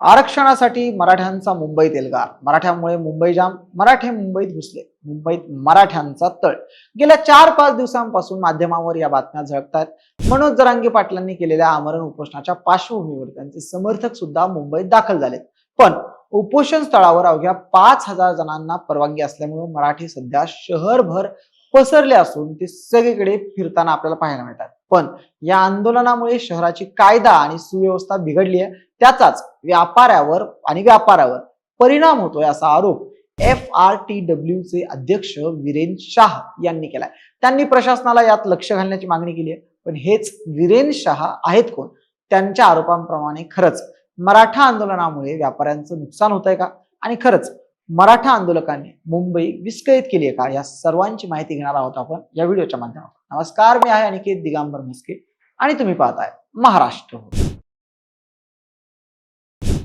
आरक्षणासाठी मराठ्यांचा मुंबईत एल्गार. मराठ्यामुळे मुंबई जाम मराठे मुंबईत घुसले. मुंबईत मराठ्यांचा तळ. गेल्या चार पाच दिवसांपासून माध्यमांवर या बातम्या झळकतायत. मनोज जरांगे पाटलांनी केलेल्या आमरण उपोषणाच्या पार्श्वभूमीवर त्यांचे समर्थक सुद्धा मुंबईत दाखल झालेत. पण उपोषण स्थळावर अवघ्या पाच हजार जणांना परवानगी असल्यामुळे मराठी सध्या शहरभर पसरले असून ते सगळीकडे फिरताना आपल्याला पाहायला मिळतात. पण या आंदोलनामुळे शहराची कायदा आणि सुव्यवस्था बिघडली आहे त्याचाच व्यापाऱ्यावर आणि व्यापारावर परिणाम होतोय असा आरोप एफ आर टी डब्ल्यू चे अध्यक्ष विरेन शाह यांनी केलाय. त्यांनी प्रशासनाला यात लक्ष घालण्याची मागणी केली आहे पण हेच विरेन शाह आहेत कोण? त्यांच्या आरोपांप्रमाणे खरंच मराठा आंदोलनामुळे व्यापाऱ्यांचं नुकसान होत आहे का? आणि खरंच मराठा आंदोलकांनी मुंबई विस्कळीत केली आहे का? या सर्वांची माहिती घेणार आहोत आपण या व्हिडिओच्या माध्यमातून. नमस्कार मी आहे अनिकेत दिगांबर म्हस्के आणि तुम्ही पाहताय महाराष्ट्र.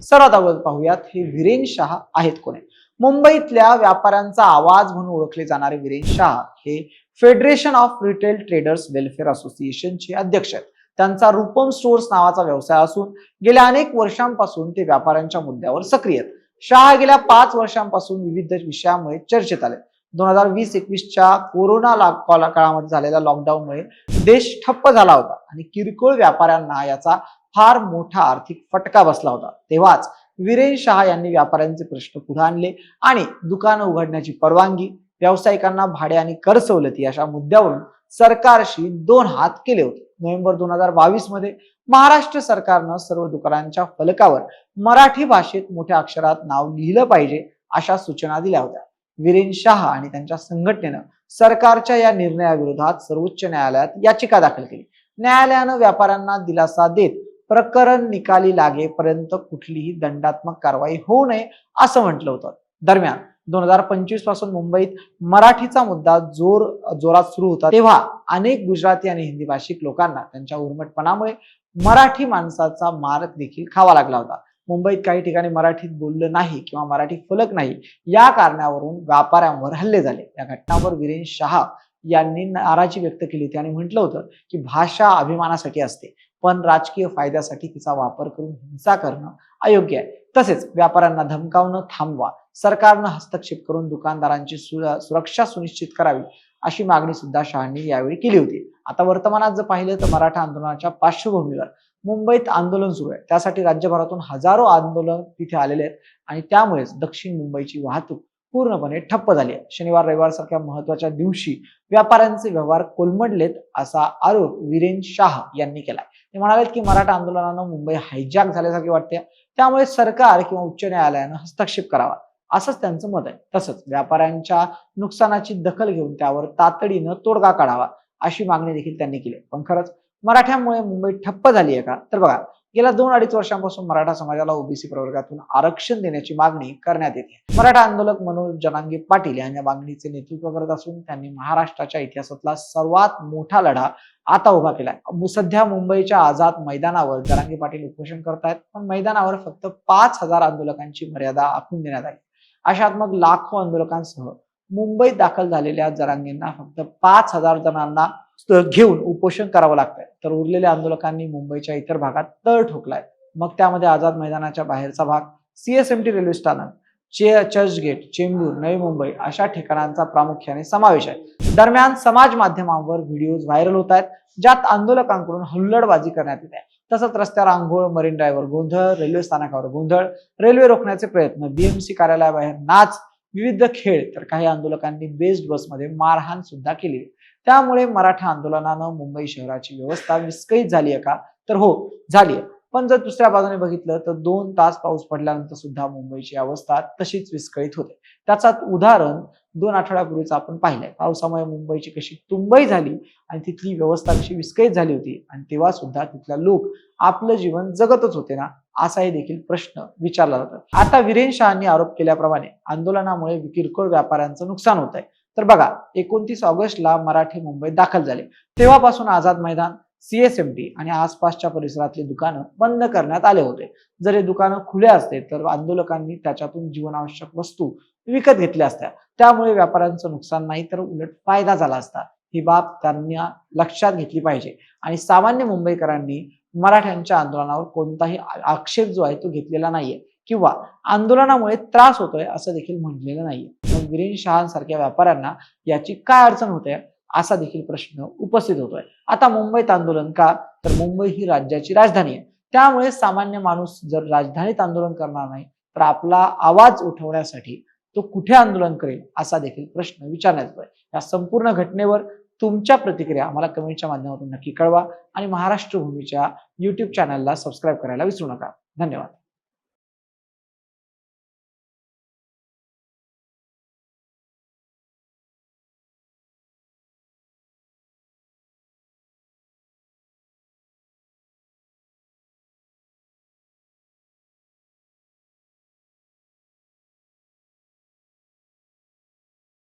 सर्वात अगोदर पाहूयात हे विरेन शाह आहेत कोणी? मुंबईतल्या व्यापाऱ्यांचा आवाज म्हणून ओळखले जाणारे विरेन शाह हे federation of retail traders welfare असोसिएशनचे अध्यक्ष आहेत. त्यांचा रूपम स्टोर्स नावाचा व्यवसाय असून गेल्या अनेक वर्षांपासून ते व्यापाऱ्यांच्या मुद्द्यावर सक्रिय आहेत. शाह गेल्या पाच वर्षांपासून विविध विषयामुळे चर्चेत आले. दोन हजार वीस एकवीसच्या कोरोना काळामध्ये झालेल्या लॉकडाऊनमुळे देश ठप्प झाला होता आणि किरकोळ व्यापाऱ्यांना याचा फार मोठा आर्थिक फटका बसला होता. तेव्हाच विरेन शहा यांनी व्यापाऱ्यांचे प्रश्न पुढे आणले आणि दुकानं उघडण्याची परवानगी व्यावसायिकांना भाडे आणि कर सवलती अशा मुद्द्यावरून सरकारशी दोन हात केले होते. नोव्हेंबर दोन हजार बावीसमध्ये महाराष्ट्र सरकारनं सर्व दुकानांच्या फलकावर मराठी भाषेत मोठ्या अक्षरात नाव लिहिलं पाहिजे अशा सूचना दिल्या होत्या. विरेन शाह आणि त्यांच्या संघटनेनं सरकारच्या या निर्णयाविरोधात सर्वोच्च न्यायालयात याचिका दाखल केली. न्यायालयानं व्यापाऱ्यांना दिलासा देत प्रकरण निकाली लागेपर्यंत कुठलीही दंडात्मक कारवाई होऊ नये असं म्हटलं होतं. दरम्यान दोन हजार पंचवीसपासून मुंबईत मराठीचा मुद्दा जोर जोरात सुरू होता तेव्हा अनेक गुजराती आणि हिंदी भाषिक लोकांना त्यांच्या उर्मटपणामुळे मराठी माणसाचा मार देखील खावा लागला होता. मुंबईत काही ठिकाणी मराठीत बोललं नाही किंवा मराठी फलक नाही या कारणावरून व्यापाऱ्यांवर हल्ले झाले. या घटनावर वीरेन शहा यांनी नाराजी व्यक्त केली होती आणि म्हटलं होतं की भाषा अभिमानासाठी असते पण राजकीय फायद्यासाठी तिचा वापर करून हिंसा करणं अयोग्य आहे. तसेच व्यापाऱ्यांना धमकावणं थांबवा सरकारनं हस्तक्षेप करून दुकानदारांची सुरक्षा सुनिश्चित करावी अशी मागणी सुद्धा शहांनी यावेळी केली होती. आता वर्तमानात जर पाहिलं तर मराठा आंदोलनाच्या पार्श्वभूमीवर मुंबईत आंदोलन सुरू आहे. त्यासाठी राज्यभरातून हजारो आंदोलन तिथे आलेले आहेत. आणि त्यामुळेच दक्षिण मुंबईची वाहतूक पूर्णपणे ठप्प झाली आहे. शनिवार रविवार सारख्या महत्त्वाच्या दिवशी व्यापाऱ्यांचे व्यवहार कोलमडलेत असा आरोप विरेन शाह यांनी केलाय. ते म्हणालेत की मराठा आंदोलनानं मुंबई हायजॅक झाल्यासारखे वाटते. त्यामुळे सरकार किंवा उच्च न्यायालयानं हस्तक्षेप करावा. असंच त्यांचं मत आहे. तसंच व्यापाऱ्यांच्या नुकसानाची दखल घेऊन त्यावर तातडीनं तोडगा काढावा अशी मागणी देखील त्यांनी केली पण खरंच मराठ्यामुळे मुंबई ठप्प झाली आहे का? तर बघा गेल्या दोन अडीच वर्षांपासून मराठा समाजाला ओबीसी प्रवर्गातून आरक्षण देण्याची मागणी करण्यात येते. मराठा आंदोलक मनोज जनांगे पाटील यांच्या मागणीचे नेतृत्व करत असून त्यांनी महाराष्ट्राच्या इतिहासातला सर्वात मोठा लढा आता उभा केलाय. सध्या मुंबईच्या आझाद मैदानावर जनांगे पाटील उपोषण करतायत पण मैदानावर फक्त पाच हजार आंदोलकांची मर्यादा आखून देण्यात आली. अशात मग लाखो आंदोलकांसह मुंबईत दाखल झालेल्या जरांगेंना फक्त पाच हजार जणांना घेऊन उपोषण करावं लागतंय. तर उरलेल्या आंदोलकांनी मुंबईच्या इतर भागात तळ ठोकलाय. मग त्यामध्ये आझाद मैदानाच्या बाहेरचा भाग सीएसएमटी रेल्वे स्थानक चे चर्चगेट चेंबूर नवी मुंबई अशा ठिकाणांचा प्रामुख्याने समावेश आहे. दरम्यान समाज माध्यमांवर व्हिडिओज व्हायरल होत आहेत ज्यात आंदोलकांकडून हल्लडबाजी करण्यात येत. आहे तसंच रस्त्यावर आंघोळ मरीन ड्रायव्हर गोंधळ रेल्वे स्थानकावर गोंधळ रेल्वे रोखण्याचे प्रयत्न बीएमसी कार्यालयाबाहेर नाच विविध खेळ तर काही आंदोलकांनी बेस्ड बसमध्ये मारहाण सुद्धा केली. त्यामुळे मराठा आंदोलनानं मुंबई शहराची व्यवस्था विस्कळीत झाली आहे का? तर हो झाली आहे. पण जर दुसऱ्या बाजूने बघितलं तर दोन तास पाऊस पडल्यानंतर सुद्धा मुंबईची अवस्था तशीच विस्कळीत होते. त्याचा उदाहरण दोन आठवड्यापूर्वीच आपण पाहिलंय. पावसामुळे मुंबईची कशी तुंबई झाली आणि तिथली व्यवस्था कशी विस्कळीत झाली होती आणि तेव्हा सुद्धा तिथला लोक आपलं जीवन जगतच होते ना असाही देखील प्रश्न विचारला जातो. आता विरेन शहानी आरोप केल्याप्रमाणे आंदोलनामुळे किरकोळ व्यापाऱ्यांचं नुकसान होत आहे तर बघा एकोणतीस ऑगस्टला मराठी मुंबईत दाखल झाले. तेव्हापासून आझाद मैदान सीएसएमटी आणि आसपासच्या परिसरातली दुकानं बंद करण्यात आले होते. जर हे दुकानं खुले असते तर आंदोलकांनी त्याच्यातून जीवनावश्यक वस्तू विकत घेतल्या असत्या. त्यामुळे व्यापाऱ्यांचं नुकसान नाही तर उलट फायदा झाला असता. ही बाब त्यांना लक्षात घेतली पाहिजे. आणि सामान्य मुंबईकरांनी मराठ्यांच्या आंदोलनावर कोणताही आक्षेप जो आहे तो घेतलेला नाहीये. किंवा आंदोलनामुळे त्रास होतोय असं देखील म्हटलेलं नाहीये. मग शहासारख्या व्यापाऱ्यांना याची काय अडचण होते असा देखील प्रश्न उपस्थित होतोय. आता मुंबईत आंदोलन का? तर मुंबई ही राज्याची राजधानी आहे. त्यामुळे सामान्य माणूस जर राजधानीत आंदोलन करणार नाही तर आपला आवाज उठवण्यासाठी तो कुठे आंदोलन करेल असा देखील प्रश्न विचारण्यात येतोय. या संपूर्ण घटनेवर तुमच्या प्रतिक्रिया आम्हाला कमेंटच्या माध्यमातून नक्की कळवा आणि महाराष्ट्र भूमीच्या युट्यूब चॅनलला सबस्क्राईब करायला विसरू नका. धन्यवाद.